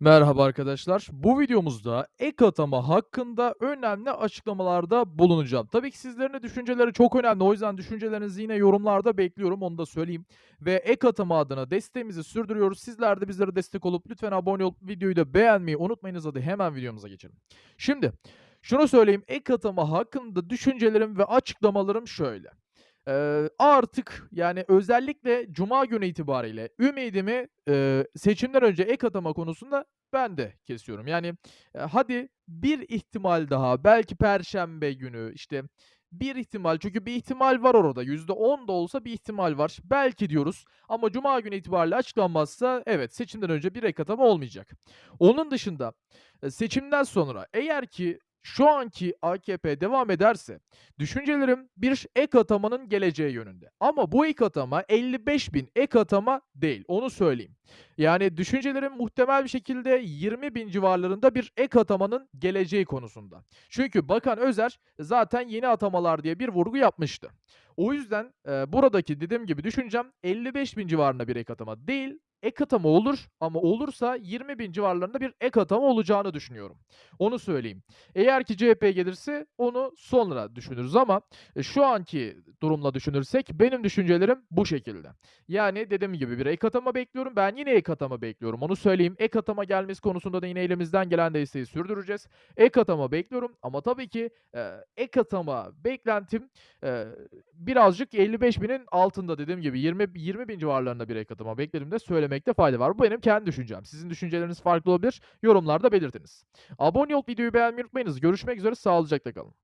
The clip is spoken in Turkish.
Merhaba arkadaşlar. Bu videomuzda ek atama hakkında önemli açıklamalarda bulunacağım. Tabii ki sizlerin düşünceleri çok önemli. O yüzden düşüncelerinizi yine yorumlarda bekliyorum. Onu da söyleyeyim. Ve ek atama adına desteğimizi sürdürüyoruz. Sizler de bizlere destek olup lütfen abone olup videoyu da beğenmeyi unutmayınız. Hadi hemen videomuza geçelim. Şimdi şunu söyleyeyim. Ek atama hakkında düşüncelerim ve açıklamalarım şöyle. Eee, artık, yani, özellikle cuma günü itibariyle ümidimi, eee, seçimden önce ek atama konusunda ben de kesiyorum. Yani, eee, hadi bir ihtimal daha, belki perşembe günü, işte, bir ihtimal çünkü bir ihtimal var orada. %10 da olsa bir ihtimal var. Belki diyoruz ama cuma günü itibariyle açıklanmazsa evet, seçimden önce bir ek atama olmayacak. Onun dışında, eee, seçimden sonra eğer ki şu anki AKP devam ederse düşüncelerim bir ek atamanın geleceği yönünde. Ama bu ek atama 55.000 ek atama değil, onu söyleyeyim. Yani düşüncelerim muhtemel bir şekilde 20.000 civarlarında bir ek atamanın geleceği konusunda. Çünkü Bakan Özer zaten yeni atamalar diye bir vurgu yapmıştı. O yüzden, eee, buradaki dediğim gibi düşüncem 55.000 civarında bir ek atama değil, ek atama olur ama olursa 20.000 civarlarında bir ek atama olacağını düşünüyorum. Onu söyleyeyim. Eğer ki CHP gelirse onu sonra düşünürüz ama, eee, şu anki durumla düşünürsek benim düşüncelerim bu şekilde. Yani dediğim gibi bir ek atama bekliyorum. Ben yine ek atama bekliyorum, onu söyleyeyim. Ek atama gelmesi konusunda da yine elimizden gelen desteği sürdüreceğiz. Ek atama bekliyorum ama tabii ki, eee, ek atama beklentim, eee, birazcık 55.000'in altında dediğim gibi 20 20.000 civarlarında bir ek atama beklediğimde söylemekte fayda var. Bu benim kendi düşüncem. Sizin düşünceleriniz farklı olabilir. Yorumlarda belirtiniz. Abone olup videoyu beğenmeyi unutmayınız. Görüşmek üzere, sağlıcakla kalın.